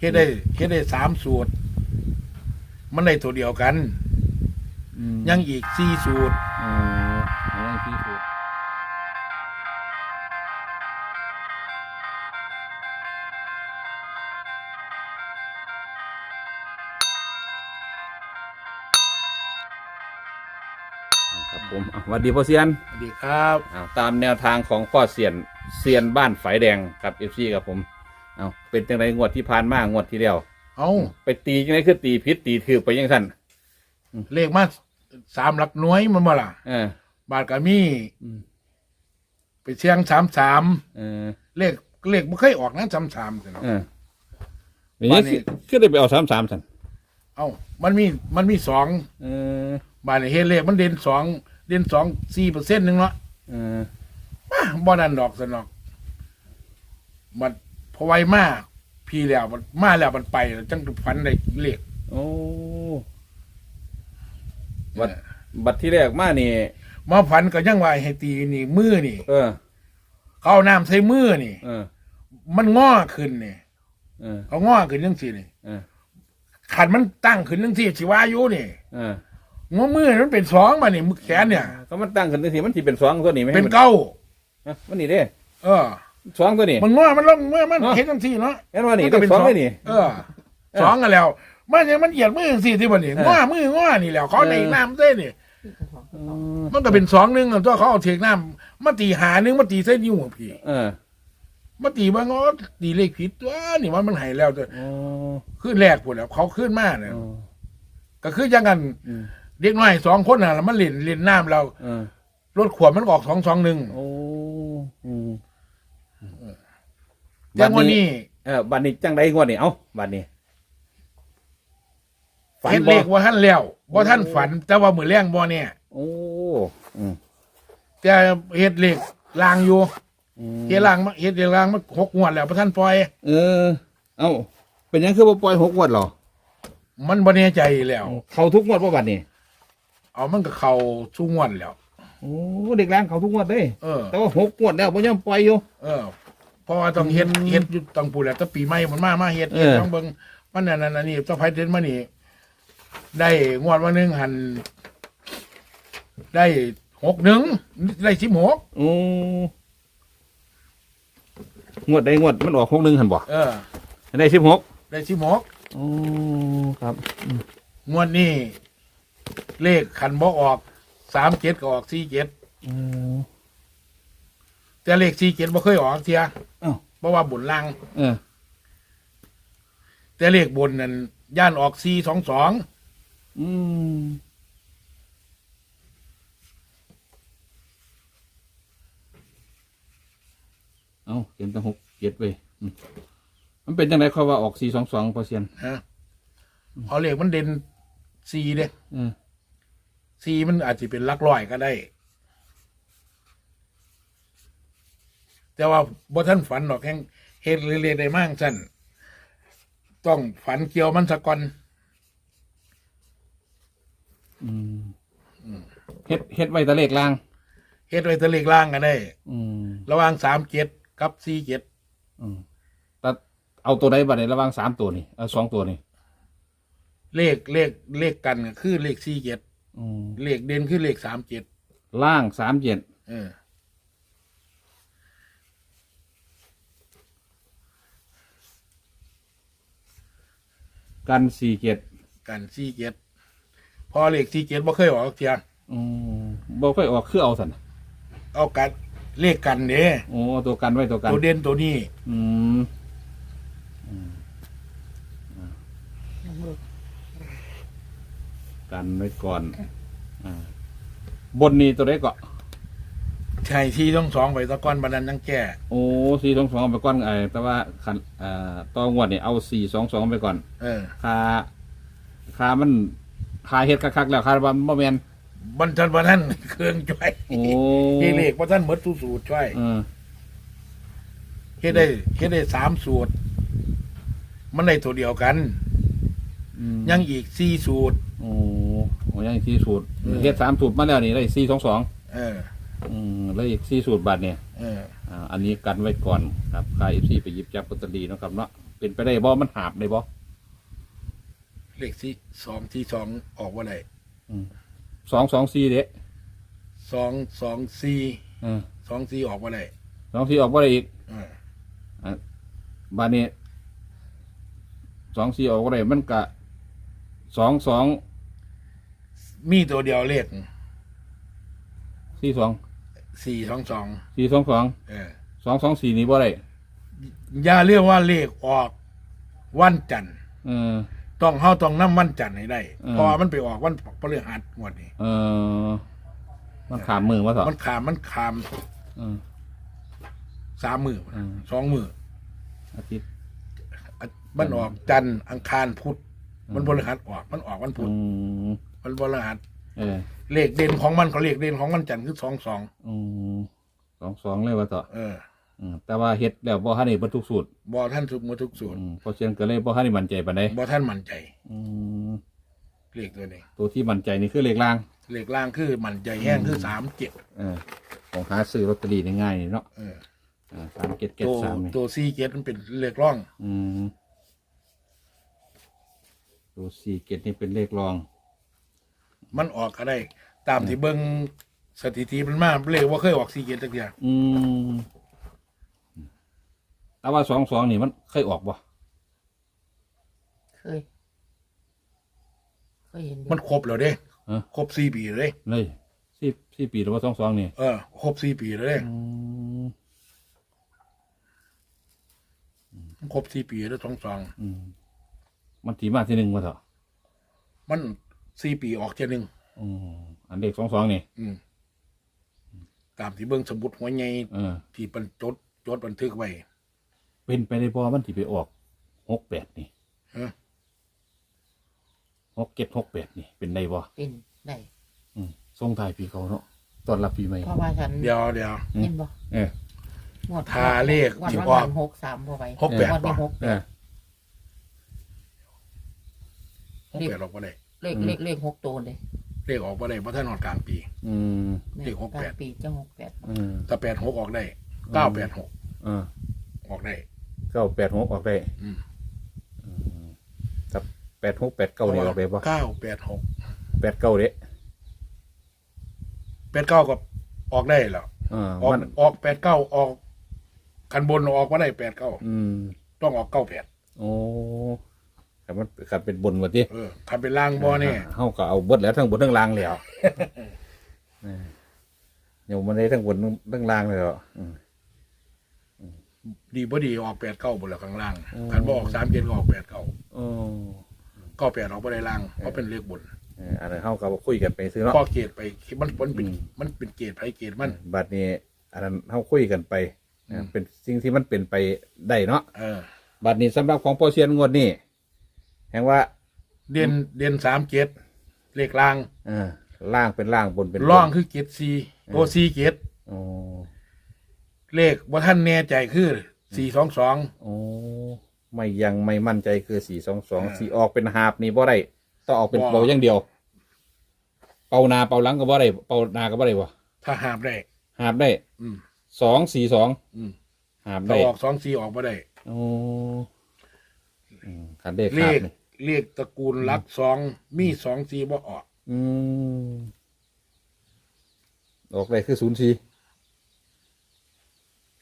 เฮ็ดได้เฮ็ดได้สามสูตร มันได้ตัวเดียวกัน อืมยังอีกสี่สูตรอ๋อยังที่สุดครับผมอะสวัสดีพ่อเซียนสวัสดีครับ อ้าวตามแนวทางของพ่อเซียนเซียนบ้านฝายแดงกับเอฟซีกับผม เอาเป็นจังไรงวดที่ผ่านมางวดที่แล้วเอาไปตีจังไงคือตีพิษตีถือไปยังท่านเลขมาสามหลักหน่วยมันบ่ล่ะเออบาทกามีอืมไปเชียงสามสามเออเลขเลขไม่เคยออกนะสามสามเนาะเออนี่คือคือได้ไปเอาสามสามท่านเอามันมีมันมีสองเออบาทนี่เฮ็ดเลขมันเด่นสองเด่นสองสี่เปอร์เซ็นต์หนึ่งเนาะเออมาบ่นันดอกสนอกมัน พอไวมากพี่แล้วมันมาแล้วมันไปแล้วจังฝันได้เลขโอ้บัดบัดที่แรกมานี่มาฝันก็ยังว่าให้ตีนี่มือนี่ เออ เขาเอาน้ำใส่มือนี่ เออ มันง้อขึ้นนี่เออ เขาง้อขึ้นจังซี่นี่เออ ขันมันตั้งขึ้นจังซี่สิว่าอยู่นี่เออง้อมือมันเป็นสองมานี่มือแขนเนี่ย ก็มันตั้งขึ้นทีมันสิเป็นสองตัวนี้ไหมเป็นเก้า ฮะมันนี่เด้ เออ สองตัวนี้มันง้อมันลงเมื่อมันเนาะเห็นจังซี่เนาะเห็นว่านี่มัก็เป็นสองเลยนี่เออ สองกันแล้ว มันยังมันเหยียดมือจังซี่ที่บ่นี่เออง้อมือง้อนี่แล้วเขาเออในน้ำเส้นนี่อืมมันก็เป็นสองหนึ่งอะตัวเขาเอาเทกน้ำมาตีหาหนึ่งมาตีเส้นนิ้วอะพี่เออมาตีบ้างก็ตีเลขผิดตัวนี่มันมันใหายแล้วตัวโอ้ขึ้นแรกพูดแล้ว เขาขึ้นมากเนี่ยโอ้ก็คือยังกันอืมเด็กน้อยสองคนน่ะแล้วมันเล่นเล่นน้ำเราเออรถขวบมันออกสองสองหนึ่งโอ้อืม แต่วันนี้เออบัดนี้จังไดงวดนี่เอ้าบัดนี้เฮ็ดเลขว่าท่านแล้วว่าท่านฝัน แต่ว่ามือแรงบ่เนี่ยโอ้อืมแต่เฮ็ดเลขลางอยู่อืมเฮ็ดลางมาเฮ็ดเลขลางมาหกงวดแล้วพระท่านปล่อย เออ เอ้าเป็นหยังคือบ่ปล่อยหกงวดหรอมันบ่แน่ใจแล้ว เขาทุกงวดป่ะบัดนี้เอามันก็เข้าสู่งวดแล้ว โอ้เด็กแรงเขาทุกงวดเด้ เออ แต่ว่าหกงวดแล้วบ่ยอมปล่อยอยู่ เออเพ ราะว่าต้องเฮ็ดเฮ็ดอยู่ต้องปูแหละถ้าปีใหม่มันมามาเฮ็ดเออ ต้องเบิ่งมันนั่นนั่นอันนี้ต้องไผเดินมานี่ ได้งวดวันหนึงหัน ได้หกหนึ่งได้สิบหกโอ้งวดใดงวดมันออกหกหนึ่งหันบ่เออ ได้สิบหกได้สิบหกโอ้ครับ งวดนี้ เลขขันบ่ออกสามเจ็ดก็ออกสี่เจ็ด อืม แต่เลขสี่เจ็ดบ่เคยออกเทียอ้าวเพราะว่าบุญลัง เออ แต่เลขบนนั่นย่านออกสี่สองสองอืมเอาเขียนตั้งหกเจ็ดไปอืมมันเป็นยังไงเขาว่าออกสี่สองสองเปอร์เซ็นต์ฮะเอาเลขมันเด่นสี่เด้เออสี่มันอาจจะเป็นหลักร้อยก็ได้ แต่ว่าบ่ท่านฝันหรอกแห่งเฮ็ดเรื่อยๆได้มากสั้นต้องฝันเกี่ยวมันสะก่อน อืมเฮ็ดเฮ็ดไว้แตะเลขล่าง เฮ็ดไว้แตะเลขล่างกันได้ อืมระหว่างสามเจ็ดกับสี่เจ็ดอืมแต่เอาตัวใดบัดในระหว่างสามตัวนี่เอาสองตัวนี่เลขเลขเลขกันก็คือเลขสี่เจ็ดอืมเลขเด่นคือเลขสามเจ็ดล่างสามเจ็ดเออ กันสี่เจ็ดกันสี่เจ็ดพอเลขสี่เจ็ดบ่เคยออกเทียอืมบ่ค่อยออกคือเอาสันเอากันเลขกันเด้โอ้เอาตัวกันไว้ตัวกัน ตัวเด่นตัวนี้อืมอืมกันไว้ก่อน อ่า บนนี้ตัวใดก็ ใช่ที่ต้องสองไปตะก้อนบันนั้นยังแก่โอ้สี่สองสองไปก่อนไอ้แต่ว่าขันอ่าต่องวดนี่เอาสี่สองสองไปก่อนเออคาคามันคาเฮ็ดคักๆแล้วคาว่าบ่แม่นบันทันบันทันเครื่องช่วยโอ้เฮเลขบันทันหมดสูสูตรช่วยเออเฮ็ดได้เฮ็ดได้สามสูตร มันได้ตัวเดียวกัน อืมยังอีกสี่สูตร โอ้โหยังอีกสี่สูตรเออ เฮ็ดสามสูตรมาแล้วนี่ได้สี่สองสองเออ อืมแล้วอีกสี่สูตรบัตรเนี่ยเอออ่าอันนี้กันไว้ก่อนครับใครเอฟซีไปหยิบจับลอตเตอรี่เนาะครับเนาะเป็นไปได้บ่มันหาบได้บ่เลขที่สองที่สองออกว่าไรสองสองสี่เด้สองสองสี่เออสองสี่ออกว่าไรสองสี่ออกบ่ได้อีกอ่าบานนี้สองสี่ออกบ่ได้มันกะสองสองมีตัวเดียวเลขสี่สอง สี่สองสองสี่สองสองเออ สองสองสี่นี่บ่ได้อย่าเรียกว่าเลขออกวันจันทร์เออ ต้องเฮาต้องนํวันจันทร์ให้ได้อืม เพราะว่ามันไปออกวันพฤหัสงวดนี้เออ มันขามมือมาสอมันขามมันขามเออ สามมืออืมสองมืออาทิตย์ อะมันออกจันทร์อังคารพุธมันพฤหัสออกมันออกวันพุธอืมมันพฤหัส เออเลขเด่นของมันเขาเลขเด่นของมันจันทร์คือสองสองอืมสองสองเลยว่าต่อเอออืมแต่ว่าเฮ็ดแล้วบ่ทันได้เบรรทุกสูตรบอท่านทุกมือทุกส่วนอืมเพราะฉะนั้นก็เลยบ่ทันได้มั่นใจปานใดบอท่านมั่นใจอืมเลขตัวนี้ตัวที่มั่นใจนี่คือเลขล่าง เลขล่างคือมั่นใจแห้งคือสามเจ็ดเออ ของหาซื้อลอตเตอรี่ได้ง่ายนี่เนาะเอออ่าสามเก็ดเก็ดตัวสามนี่ตัวซีเจ็ดมันเป็นเลขร่อง อืมตัวสี่เก็ดนี่เป็นเลขรอง มันออกก็ได้ตามที่เบิ้งสถิติมันมาเลขว่าเคยออกซีเจ็ดตะเกียบอืมแต่ว่าสองสองนี่มันเคยออกบ่เคย เคยเห็นอยู่มันครบแล้วเด้ฮะครบสี่ปีเลย เลยสี่สี่ปีหรือว่าสองสองนี่เออครบสี่ปีแล้วเด้อืมมันครบสี่ปีแล้วสองสอง อืมมันถีมาที่หนึ่งมาเถอะมัน สี่ปีออกเจหนึ่งอืมอันเลขสองสองนี่อืมตามที่เบิ้งสมุดหัวใหญ่เออ ที่เป็นจดจดบันทึกไว้ เป็นไปได้บ่มันถีไปออกหกแปดนี่ฮะ หกเก็ดหกแปดนี่ เป็นได้บ่เป็นได้อืมส่งท้ายปีเขาเนาะตอนรับปีใหม่ เพราะว่าฉันเดี๋ยวเดี๋ยว เห็นบ่เอองวดทาเลขวันที่วันออกวันหกสามพอไปหกแปดงวดนี้บ่หกเออ หกแปดออกมาได้ เลขอืมเลขเลขหกตัวเลยเลขออกมาได้เพราะท่านออกกลางปี อืมนี่เลขหกแปดลางปีเจ้าหกแปดอืมถ้าแปดหกออกได้เก้าแปดหกเออออกได้ เก้าแปดหกออกได้อืมกับแปดหกแปดเก้านี่ออกได้บ่เก้าแปดหกแปดเก้าเด้แปดเก้าก็ออกได้แล้วเออออกมันออกแปดเก้าออกคันบนออกมาได้แปดเก้าอืมต้องออกเก้าแปดโอ้ ขับมันขับเป็นบนว่าติเออคันเป็นล่างบอเนี่ยเฮาก็เอาเบิดแล้วทั้งบนทั้งล่างแล้วเออเดี๋ยวมันได้ทั้งบนทั้งล่างเลยเหรออืมดีบ่ดีออกแปดเก้าบนแล้วข้างล่างอืมคันบอออกสามเจ็ดก็ออกแปดเก้าโอ้เก้าแปดออกมาได้ล่างเพราะเป็นเลขบนเอออันนั้นเฮาก็คุยกันไปซื้อเนาะข้อเกตไปมันมันเป็นอืมมันเป็นเกตไผเกตมันบัดนี้ อันนั้นเฮาคุยกันไปอืมเป็นสิ่งที่มันเป็นไปได้เนาะเออบัดนี้สำหรับของโปรเซียนงวดนี้ แห่งว่าเด่นเด่นสามเกตเลขล่างเออล่างเป็นล่างบนเป็นบนล่องคือเกตซีโอซีเกตโอ้เลขว่าท่านแน่ใจคือสี่สองสองโอ้ไม่ยังไม่มั่นใจคือสี่สองสองอ่าสี่ออกเป็นหาบนี่บ่ได้ต้องออกเป็นบ่เป่าอย่างเดียว เป่าหนาเป่าหลังก็บ่ได้เป่าหนาก็บ่ได้วะถ้าหาบได้หาบได้อืมสองสี่สองอืมหาบถ้าได้ออกสองสี่ออกมาได้โอ้อืมขันเลขเลขาบขนี่ เลขตระกูลลักสองมีสองสี่บ่ออก อืมออกได้คือศูนย์สี่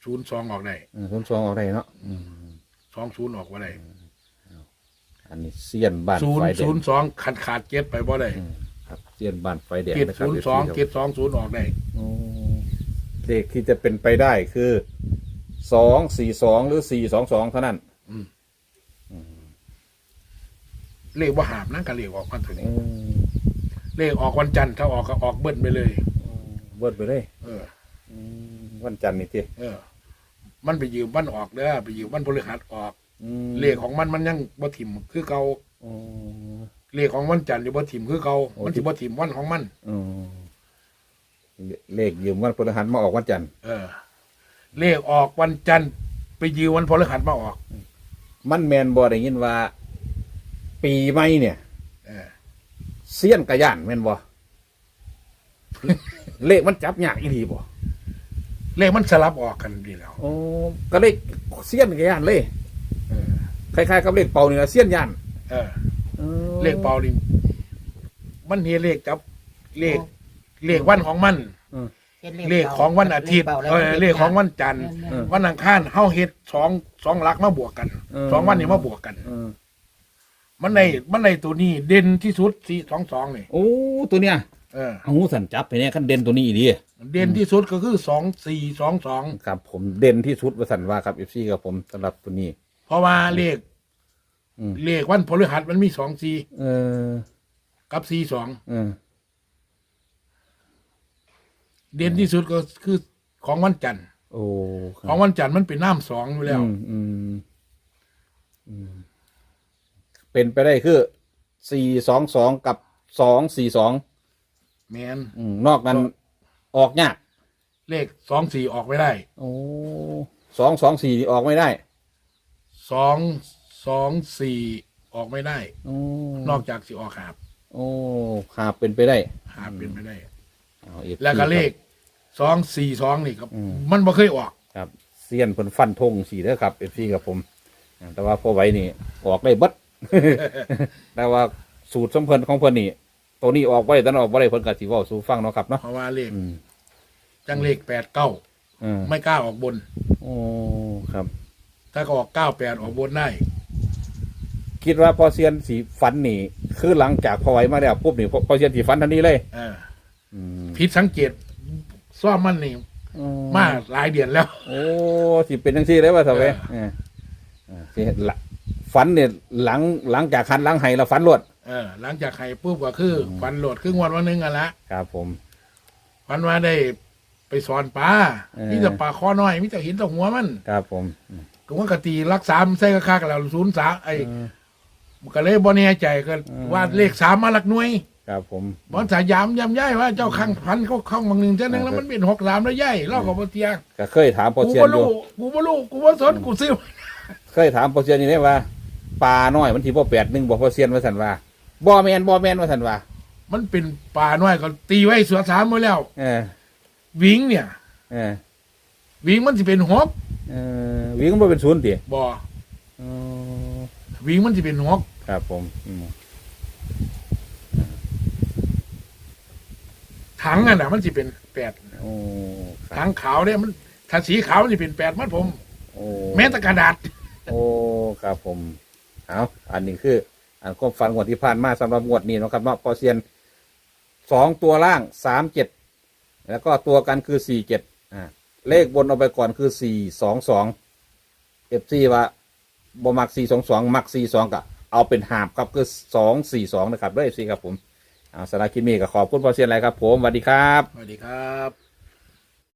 ศูนย์สองออกได้ศูนย์สองออกได้เนาะอืมสองศูนย์ออกมาได้อันนี้เซียนบ้านศูนไฟย์แดศูงนย์สองขาดขาดเกตไปบ่ได้อืมครับเซียนบ้านไฟแดงเกตนะครับศูนย์สอง FC เกตสองศูนย์ออกได้โอ้เลขที่จะเป็นไปได้คือสองสี่สองหรือสี่สองสองเท่านั้น เลขว่าหาบนั่นก็เลขออกวันตัวนี้ อืมเลขออกวันจันทร์ถ้าออกก็ออกเบิ้ลไปเลย เบิดไปเลยเออ อืมวันจันทร์นี่ทีเออ มันไปยืมวันออกเด้อไปยืมวันพฤหัสออกอืมเลขของมันมันยังบ่ถิ่มคือเก่าโอ้เลขของวันจันทร์อยู่บ่ถิ่มคือเก่าโอ้ มันสิบ่ถิ่มวันของมัน อืมเลขยืมวันพฤหัสมาออกวันจันทร์ เออ เลขออกวันจันทร์ไปยืมวันพฤหัสมาออก มันแมนบอได้ยินว่า ปีใหม่เนี่ยเออเสี้ยนกระย่านแม่นบ่ เลขมันจับยากอีทีบ่เลขมันสลับออกกันดีแล้วโอ้ก็เลขเสี้ยนกระย่านเลยเออขคล้ายๆกับเลขเป่านี่ละเสี้ยนยันเออ เลขเป่านี่มันเฮเลขกับ เลข เลขวันของมันฮ็ดเลขของวันอาทิตย์เลขเบาแล้วเออเลขของวันจันทร์แม่นเออ วันอังคารเฮาเฮ็ดสองสองหลักมาบวกกันเออ สองวันนี้มาบวกกัน เออ มันในมันในตัวนี้เด่นที่สุดสี่สองสองนี่โอ้ตัวเนี้ยเออเอาหูสันจับไปเนี่ยขั้นเด่นตัวนี้อีดีเด่นที่สุดก็คือสองสี่สองสองครับผมเด่นที่สุดว่าสันว่าครับเอฟซีกับผมสำหรับตัวนี้ เพราะว่าเลขอืม เลขวันพฤหัสมันมีสองสี่เออกับสี่สองเออเด่นที่สุดก็คือของวันจันทร์โอ้คขรัอบงวันจันทร์มันเป็นน้ำสองอยู่แล้ว อืมอืมอืม เป็นไปได้คือสี่สองสองกับสองสี่สองแมนนอกนั้นออกยากเลขสองสี่ออกไม่ได้โอ้สองสองสี่ออกไม่ได้สองสองสี่ออกไม่ได้โอ้นอกจากสิออกหาบโอ้ครับเป็นไปได้หาบเป็นไปได้เอา FC แล้วก็เลขสองสี่สองนี่ครับอืมมันบ่เคยออกครับเซียนเพิ่นฟันธงสีเด้อครับเอฟซีกับผม แต่ว่าพอไว้นี่ ออกได้เบัด แต่ว่าสูตรสมเพิ่นของเพิ่นนี่ตัวนี้ออกไว้แต่นั้นออกบ่ได้เพิ่นก็สิเว้าสู่ฟังเนาะครับเนาะเพราะว่าเลขอืมจังเลขแปดเก้าอืมไม่กล้าออกบน โอ้ครับ ถ้าก็ออกเก้าแปดออกบนได้คิดว่าพอเซียนสีฟันนี่ คือหลังจากพอไว้มาแล้วปุ๊บนี่พอพอเซียนสีฟันทันทีเลยเอออืมผิดสังเกตซ่อมมันนี่อืมาหลายเดือนแล้ว โอ้สิเป็นจังซี่เลยว่าซะเว้ยเออเออสิละ ฝันเนี่ยหลังหลังจากคันหลังไห้แล้วฝันรวด เออหลังจากไข่ปุ๊บก็คืออฟันโหลดครึ่งวันวันหนึงกันละครับผมฟันว่าได้ไปสอนปลาเออ มีแต่ปลาคอน้อยมีแต่หินแต่หัวมันครับผมอืมก็ว่ากตีรักสามใส่กระคากันแล้วศูนย์สามไอ้ก็เลยบ่แน่ใจก็เออว่าเลขสามมาหลักหน่วยครับผม บอลสายยามยำย่ายว่าเจ้าข้างพันเขาข้างบางหนึ่งเจ้าหนึ่งเออแล้วมันเป็นหกสามแล้วย่ายเล่ากับบ่เตียงก็เคยถามพอกูเซียนบ่อยู่รู้กูบ่รู้กูบ่สนกูซื้อ เคยถามพอเซียนอยู่เนี่ยว่า ปลาน้อยมันที่บ่แปดหนึ่งบ่พอเซียนว่าสันว่าบ่แมนบ่แมนว่าสันว่ามันเป็นปลาน้อยก็ตีไว้เสือสามมาแล้ว เออวิงเนี่ย เออวิงมันสิเป็นหกเออวิ่งบ่เป็นศูนย์ติบ่อ๋อวิงมันสิเป็นหกครับผมอืมถังอะน่ะมันสิเป็นแปดโอ้คถัรับงขาวเนี่ยมันถ้าสีขาวมันสิเป็นแปดมัดผม โอ้แม้แต่กระดาษโอ้ครับผม เอาอันนี้คืออันความฝันงวดที่ผ่านมาสำหรับงวดนี้เนาะครับเนาะพอเซียนสองตัวล่างสามเจ็ดแล้วก็ตัวกันคือสี่เจ็ดอ่าเลขบนเอาไปก่อนคือสี่สองสองเอฟซีว่าบ่มักสี่สองสองมักสี่สองก็เอาเป็นหาบครับคือสองสี่สองนะครับด้วยเอฟซีครับผมอ่าสาระคลิปนี้ก็ขอบคุณพอเซียนอะไรครับ ผมสวัสดีครับ สวัสดีครับ